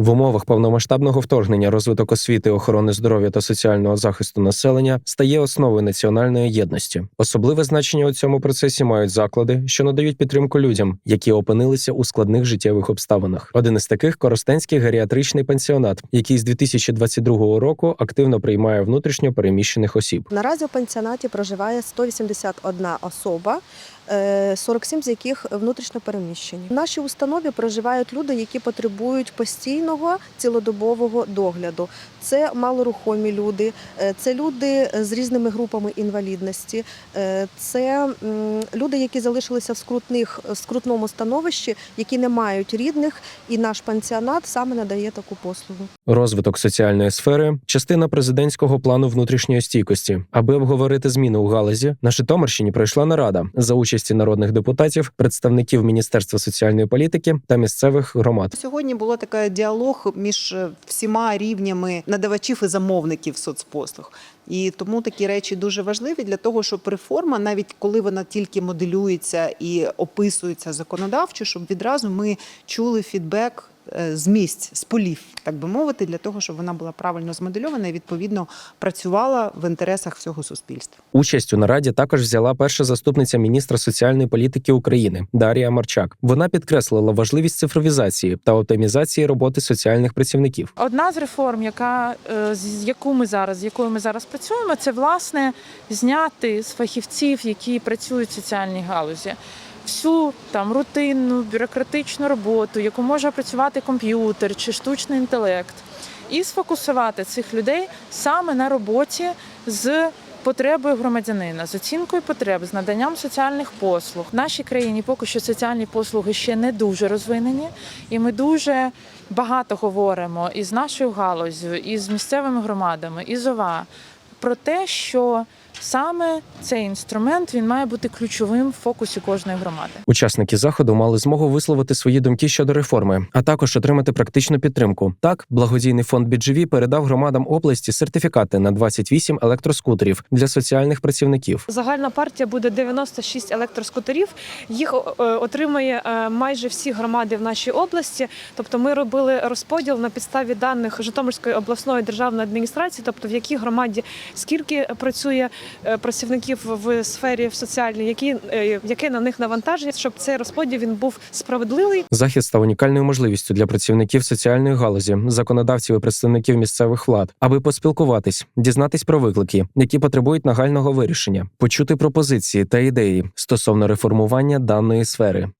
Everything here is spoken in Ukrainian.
В умовах повномасштабного вторгнення розвиток освіти, охорони здоров'я та соціального захисту населення стає основою національної єдності. Особливе значення у цьому процесі мають заклади, що надають підтримку людям, які опинилися у складних життєвих обставинах. Один із таких Коростенський геріатричний пансіонат, який з 2022 року активно приймає внутрішньо переміщених осіб. Наразі у пансіонаті проживає 181 особа, 47 з яких внутрішньо переміщені. В нашій установі проживають люди, які потребують постійного цілодобового догляду. Це малорухомі люди, е, це люди з різними групами інвалідності, е, це люди, які залишилися в скрутних скрутному становищі, які не мають рідних, і наш пансіонат саме надає таку послугу. Розвиток соціальної сфери частина президентського плану внутрішньої стійкості. Аби обговорити зміни у галузі, на Житомирщині пройшла нарада за участі народних депутатів, представників Міністерства соціальної політики та місцевих громад. Сьогодні була така діалог між е, всіма рівнями надавачів і замовників соцпослуг. І тому такі речі дуже важливі для того, щоб реформа, навіть коли вона тільки моделюється і описується законодавчо, щоб відразу ми чули фідбек з місць, з полів, так би мовити, для того, щоб вона була правильно змодельована і відповідно працювала в інтересах всього суспільства. Участь у нараді також взяла перша заступниця міністра соціальної політики України Дарія Марчак. Вона підкреслила важливість цифровізації та оптимізації роботи соціальних працівників. Одна з реформ, яка е, з яку ми зараз, з якою ми зараз працюємо, це власне зняти з фахівців, які працюють в соціальній галузі. Всю там рутинну бюрократичну роботу, яку може працювати комп'ютер чи штучний інтелект, і сфокусувати цих людей саме на роботі з потребою громадянина, з оцінкою потреб, з наданням соціальних послуг. В нашій країні поки що соціальні послуги ще не дуже розвинені, і ми дуже багато говоримо і з нашою галузю, і з місцевими громадами, і з ОВА про те, що саме цей інструмент він має бути ключовим в фокусі кожної громади. Учасники заходу мали змогу висловити свої думки щодо реформи, а також отримати практичну підтримку. Так, благодійний фонд BGV передав громадам області сертифікати на 28 електроскутерів для соціальних працівників. Загальна партія буде 96 електроскутерів. Їх отримає е, майже всі громади в нашій області. Тобто, ми робили розподіл на підставі даних Житомирської обласної державної адміністрації, тобто в якій громаді скільки працює працівників в сфері соціальній, які е, яке на них навантаження, щоб цей розподіл він був справедливий. Захід став унікальною можливістю для працівників соціальної галузі, законодавців і представників місцевих влад, аби поспілкуватись, дізнатись про виклики, які потребують нагального вирішення, почути пропозиції та ідеї стосовно реформування даної сфери.